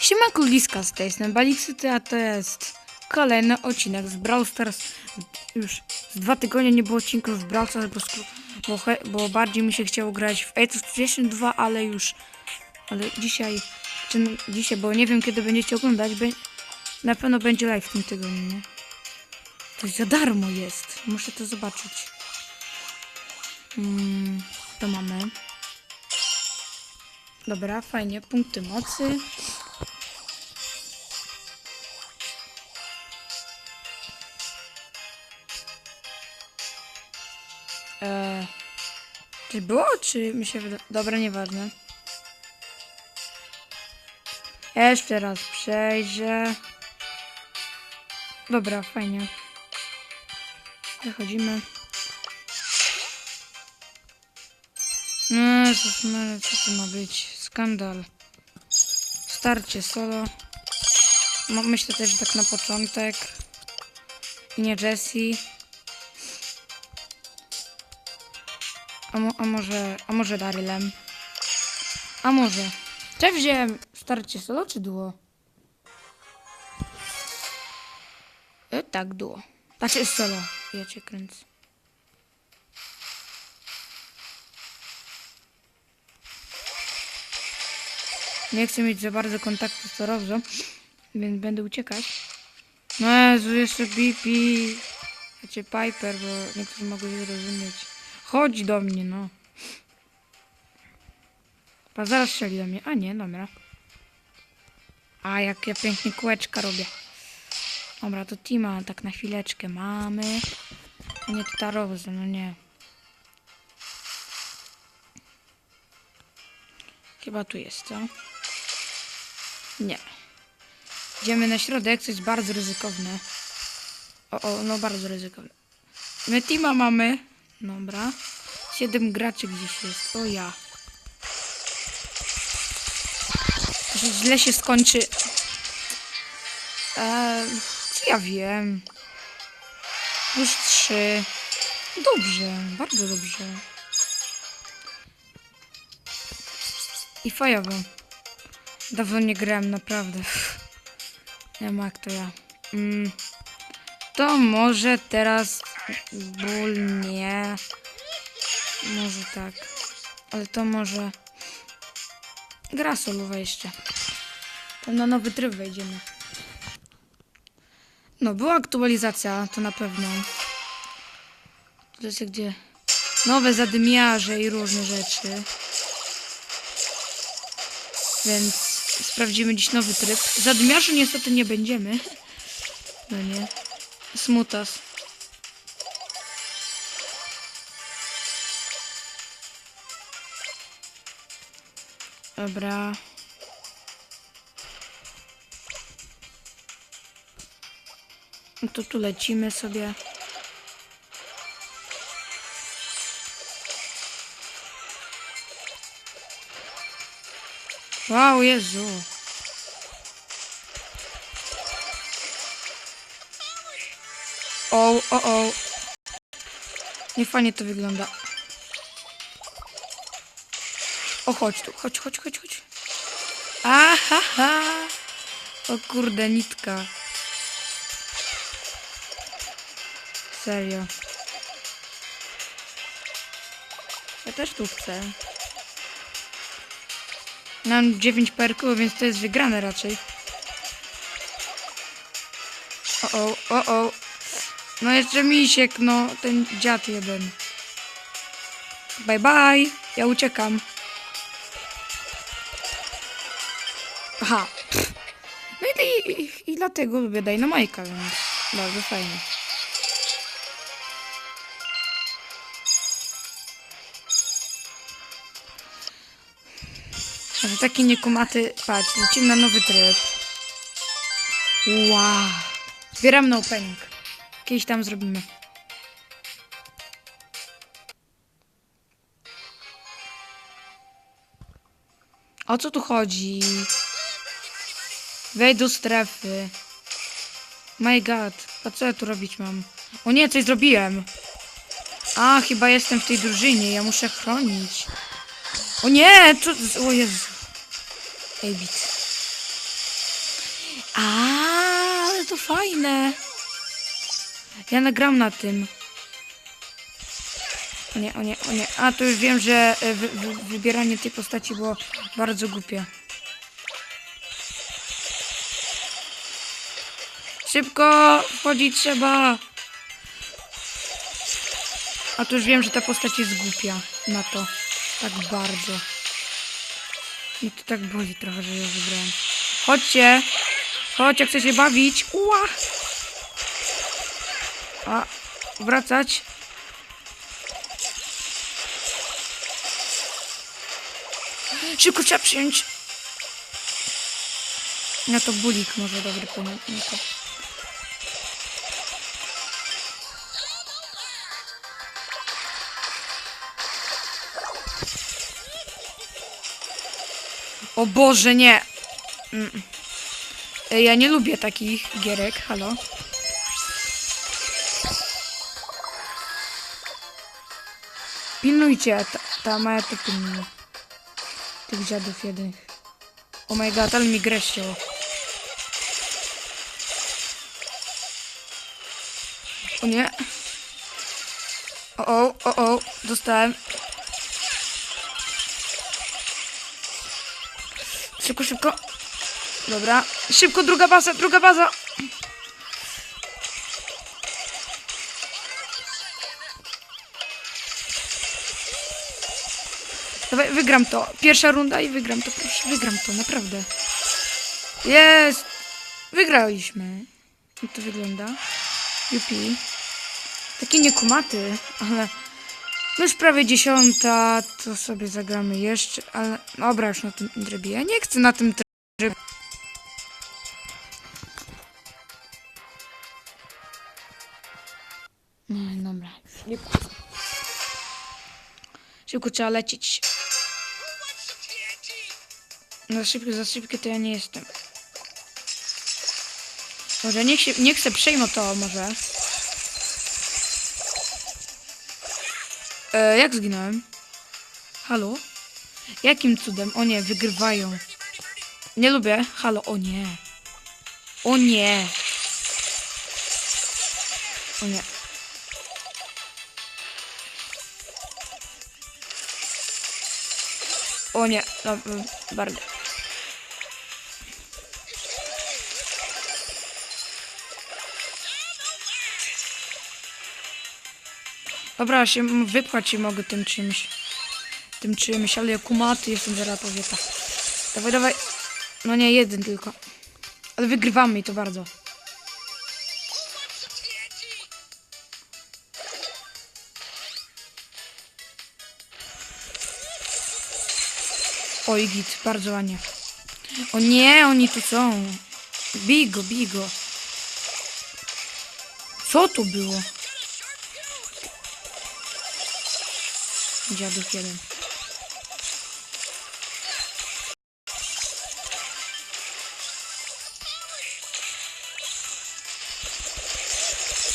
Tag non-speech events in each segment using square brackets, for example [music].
Siemanko Liska z tej strony Baliksy, a to jest kolejny odcinek z Brawl Stars. Już z dwa tygodnie nie było odcinków z Brawl Stars, bo, bo, bo bardziej mi się chciało grać w Age of Creation 2, ale już, ale dzisiaj, czy dzisiaj, bo nie wiem kiedy będziecie oglądać, be, na pewno będzie live w tym tygodniu, nie? To za darmo jest, muszę to zobaczyć. Mm, to mamy. Dobra, fajnie, punkty mocy. Czy było, czy mi się wyda... Dobra, nieważne. Jeszcze raz przejrzę. Dobra, fajnie. Wychodzimy. No, co to ma być? Skandal. Starcie solo. Myślę też, tak na początek. I nie Jessie. A, mo- a może, a może Darylem? A może. Czy wziąłem starcie solo czy duo? E, tak, duo. Znaczy solo. Ja cię kręcę. Nie chcę mieć za bardzo kontaktu z Torowzą, więc będę uciekać. No Jezu, jeszcze Bipi. Znaczy Piper, bo niektórzy mogą nie zrozumieć. Chodź do mnie, no. Pa, zaraz strzeli do mnie. A nie, dobra. A, jak ja pięknie kółeczka robię. Dobra, to Tima tak na chwileczkę mamy. A nie to Tarowza, no nie. Chyba tu jest, co? Nie. Idziemy na środek, co jest bardzo ryzykowne. O, o, no bardzo ryzykowne. My Tima mamy. Dobra. Siedem graczy gdzieś jest. O ja. Źle się skończy. Eee, co ja wiem? Już trzy. Dobrze, bardzo dobrze. I fajowo. Dawno nie grałem, naprawdę. [laughs] Nie ma jak to ja. Mm. To może teraz ból nie. Może tak. Ale to może gra solowa jeszcze. To na nowy tryb wejdziemy. No, była aktualizacja, to na pewno. To jest gdzie nowe zadymiarze i różne rzeczy. Więc sprawdzimy dziś nowy tryb. Zadymiarzy niestety nie będziemy. No nie. Smutas. Dobra. No to tu lecimy sobie. Wow, Jezu. O, o, o. Nie fajnie to wygląda. O, chodź tu, chodź, chodź, chodź, chodź. Ahaha. O kurde, nitka. Serio. Ja też tu chcę. Mam 9 perków, więc to jest wygrane raczej. O, o, o, o. No jeszcze misiek, no, ten dziad jeden. Bye bye, ja uciekam. Aha. No i, i, i dlatego lubię Dynamajka, więc bardzo fajnie. Ale taki niekumaty, patrz, lecimy na nowy tryb. Wow. Zbieram na opening. Kiedyś tam zrobimy. O co tu chodzi? Wejdź do strefy. My god, a co ja tu robić mam? O nie, coś zrobiłem. A, chyba jestem w tej drużynie, ja muszę chronić. O nie, co? O Jezu. Ej, bit. A, ale to fajne. Ja nagram na tym. O nie, o nie, o nie. A, to już wiem, że e, wy, wy, wybieranie tej postaci było bardzo głupie. Szybko! Wchodzić trzeba! A to już wiem, że ta postać jest głupia na to. Tak bardzo. Mnie to tak boli trochę, że ją wybrałem. Chodźcie! Chodź, jak chcę się bawić. Ua! A, wracać. Szybko trzeba przyjąć. No to bulik może dobry pomysł. O Boże, nie! Mm. Ja nie lubię takich gierek, halo. Pilnujcie, ta, ta Maja to pilnuje. Tych dziadów jednych. Oh my god, ale mi grę. O nie. O, o, o, o, dostałem. Szybko, szybko. Dobra. Szybko, druga baza, druga baza. Dawaj, wygram to. Pierwsza runda i wygram to. Proszę, wygram to, naprawdę. Jest! Wygraliśmy. Jak to wygląda? Jupi. Taki niekumaty, ale... No już prawie dziesiąta, to sobie zagramy jeszcze, ale... Dobra, już na tym trybie. Ja nie chcę na tym trybie. No dobra. Szybko trzeba lecieć. No szybko, za szybkie to ja nie jestem. Może niech się, niech se przejmą to może. E, jak zginąłem? Halo? Jakim cudem? O nie, wygrywają. Nie lubię. Halo, o nie. O nie. O nie. O nie, no, mm, bardzo. Dobra, się wypchać się mogę tym czymś. Tym czymś, ale ja kumaty jestem zaraz powieta. Dawaj, dawaj. No nie, jeden tylko. Ale wygrywamy i to bardzo. Oj, git, bardzo ładnie. O nie, oni tu są. Bigo, bigo. Co to było? Dziadów jeden.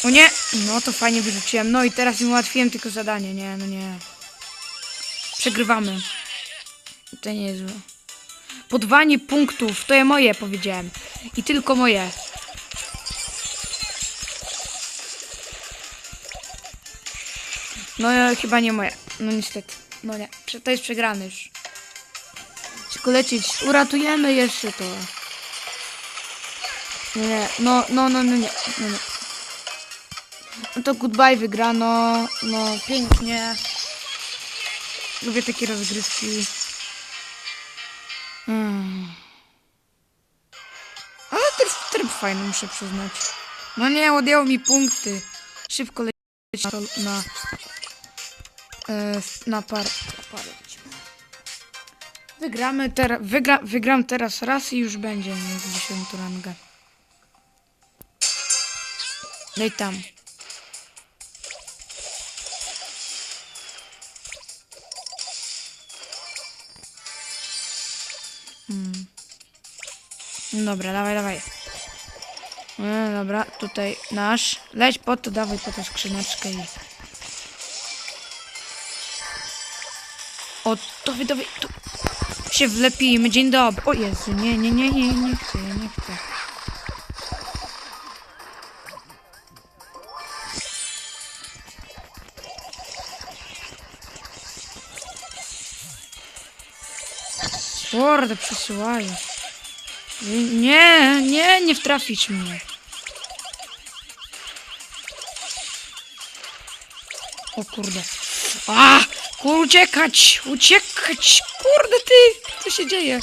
O nie! No to fajnie wyrzuciłem. No i teraz im ułatwiłem tylko zadanie. Nie, no nie. Przegrywamy. To nie jest złe. Podwanie punktów. To je moje, powiedziałem. I tylko moje. No ja, chyba nie moje. No niestety. No nie. To jest przegrany już. Tylko lecieć. Uratujemy jeszcze to. Nie, nie. No, no, no, no nie. No, nie. no to goodbye wygrano. No pięknie. Lubię takie rozgrywki. Hmm. Ale tryb, tryb fajny, muszę przyznać. No nie, odjęło mi punkty. Szybko lecieć na, e, na par, parę. Wygramy teraz, wygra, wygram teraz raz i już będzie mieć 10 rangę. No i tam. Dobra, dawaj, dawaj. No, dobra, tutaj nasz. Leć po to, dawaj po tę skrzyneczkę i... O, dawaj, dawaj, tu się wlepimy, dzień dobry. O Jezu, nie, nie, nie, nie, nie chcę, nie chcę. Kurde, przesyłają. Nie, nie, nie wtrafić mnie. O kurde. A! Uciekać! Uciekać! Kurde ty! Co się dzieje?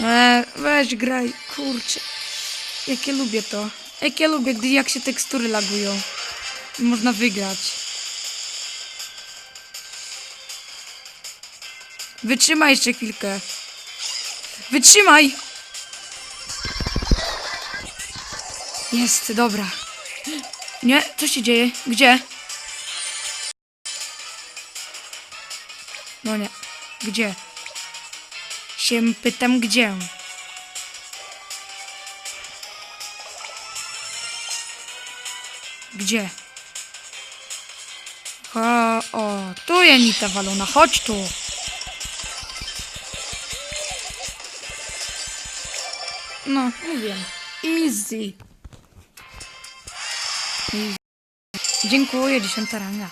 E, weź graj, kurczę. Jakie lubię to. Jakie lubię, gdy jak się tekstury lagują. I można wygrać. Wytrzymaj jeszcze chwilkę. Wytrzymaj! Jest, dobra. Nie, co się dzieje? Gdzie? No nie. Gdzie? Się pytam gdzie. Gdzie? O, o, tu Janita walona, chodź tu. No, mówię. Easy. Easy. Dziękuję, dziesiąta ranga.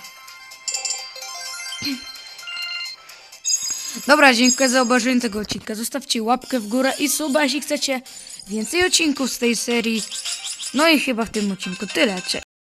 Dobra, dziękuję za obejrzenie tego odcinka. Zostawcie łapkę w górę i suba, jeśli chcecie więcej odcinków z tej serii. No i chyba w tym odcinku tyle. Cześć.